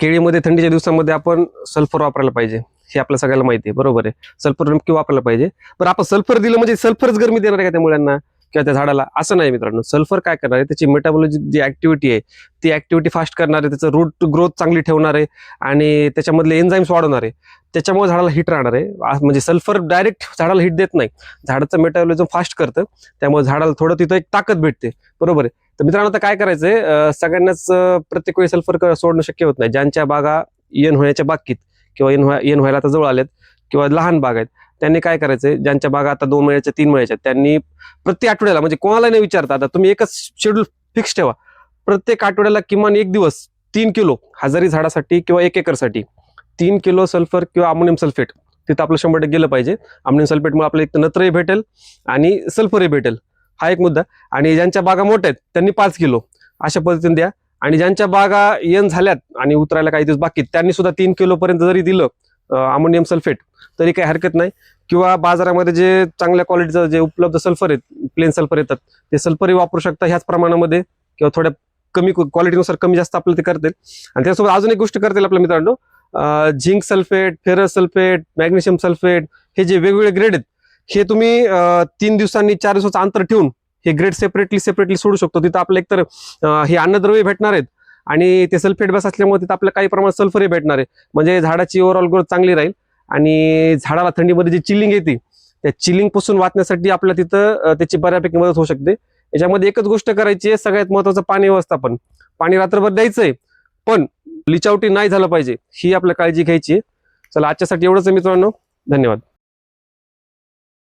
केळीमध्ये थंडीच्या दिवसामध्ये आपण सल्फर वापरायला पाहिजे. हे आपल्या सगळ्याला माहिती आहे. बरोबर आहे. सल्फर नक्की वापरायला पाहिजे. पण आपण सल्फर दिलं म्हणजे सल्फरच गरमी देणार आहे का त्या मुलांना किंवा त्या झाडाला? असं नाही मित्रांनो. सल्फर काय करणार आहे? त्याची मेटाबॉलॉजी जी ऍक्टिव्हिटी आहे ती ऍक्टिव्हिटी फास्ट करणार आहे. त्याचं रूट ग्रोथ चांगली ठेवणार आहे. आणि त्याच्यामधले एन्झाईम्स वाढवणार आहे. त्याच्यामुळे झाडाला हिट राहणार आहे. म्हणजे सल्फर डायरेक्ट झाडाला हिट देत नाही. झाडाचं मेटाबॉलिझम फास्ट करतं. त्यामुळे झाडाला थोडं तिथं एक ताकद भेटते. बरोबर आहे. तर मित्रांनो आता काय करायचंय? सगळ्यांनाच प्रत्येक वेळी सल्फर सोडणं शक्य होत नाही. ज्यांच्या बागा येण होण्याच्या बाकीत किंवा येण येन येण व्हायला आता जवळ आलेत किंवा लहान बाग आहेत त्यांनी काय करायचंय? ज्यांच्या बागा आता दोन महिन्याच्या तीन महिन्याच्या आहेत, त्यांनी प्रत्येक आठवड्याला म्हणजे कोणाला नाही विचारता आता तुम्ही एकच शेड्यूल फिक्स ठेवा. प्रत्येक आठवड्याला किमान एक दिवस तीन किलो हजारी झाडासाठी किंवा एक एकरसाठी तीन किलो सल्फर किंवा अमोनियम सल्फेट तिथं आपलं शंभर टक्के गेलं पाहिजे. अमोनियम सल्फेटमुळे आपलं एक तर नत्रही भेटेल आणि सल्फरही भेटेल. हा एक मुद्दा. आणि ज्यांच्या बागा मोठ्या आहेत त्यांनी पाच किलो अशा पद्धतीने द्या. आणि ज्यांच्या बागा येण झाल्यात आणि उतरायला काही दिवस बाकी त्यांनी सुद्धा तीन किलोपर्यंत जरी दिलं अमोनियम सल्फेट तरी काही हरकत नाही. किंवा बाजारामध्ये जे चांगल्या क्वालिटीचं जे उपलब्ध सल्फर आहेत प्लेन सल्फर येतात ते सल्फरही वापरू शकता ह्याच प्रमाणामध्ये किंवा थोड्या कमी क्वालिटीनुसार कमी जास्त आपलं ते करतील. आणि त्यासोबत अजून एक गोष्ट करतील आपल्या मित्रांनो zinc sulphate ferrous sulphate magnesium sulphate हे जे वेगवेगळे ग्रेड आहेत हे तुम्ही तीन दिवसांनी चार दिवसाचं अंतर ठेवून हे ग्रेड सेपरेटली सेपरेटली सोडू शकतो. तिथं आपलं एकतर हे अन्नद्रव्य भेटणार आहेत आणि ते सल्फेट बस असल्यामुळे तिथं आपल्याला काही प्रमाणात सल्फरही भेटणार आहे. म्हणजे झाडाची ओव्हरऑल ग्रोथ चांगली राहील आणि झाडाला थंडीमध्ये जी चिलिंग येते त्या चिलिंगपासून वाचण्यासाठी आपल्या तिथं त्याची बऱ्यापैकी मदत होऊ शकते. याच्यामध्ये एकच गोष्ट करायची आहे सगळ्यात महत्वाचं पाणी व्यवस्थापन. पाणी रात्रभर द्यायचं आहे पण लिचावटी नाही झालं पाहिजे ही आपल्या काळजी घ्यायची आहे. चला आजच्यासाठी एवढंच आहे मित्रांनो. धन्यवाद.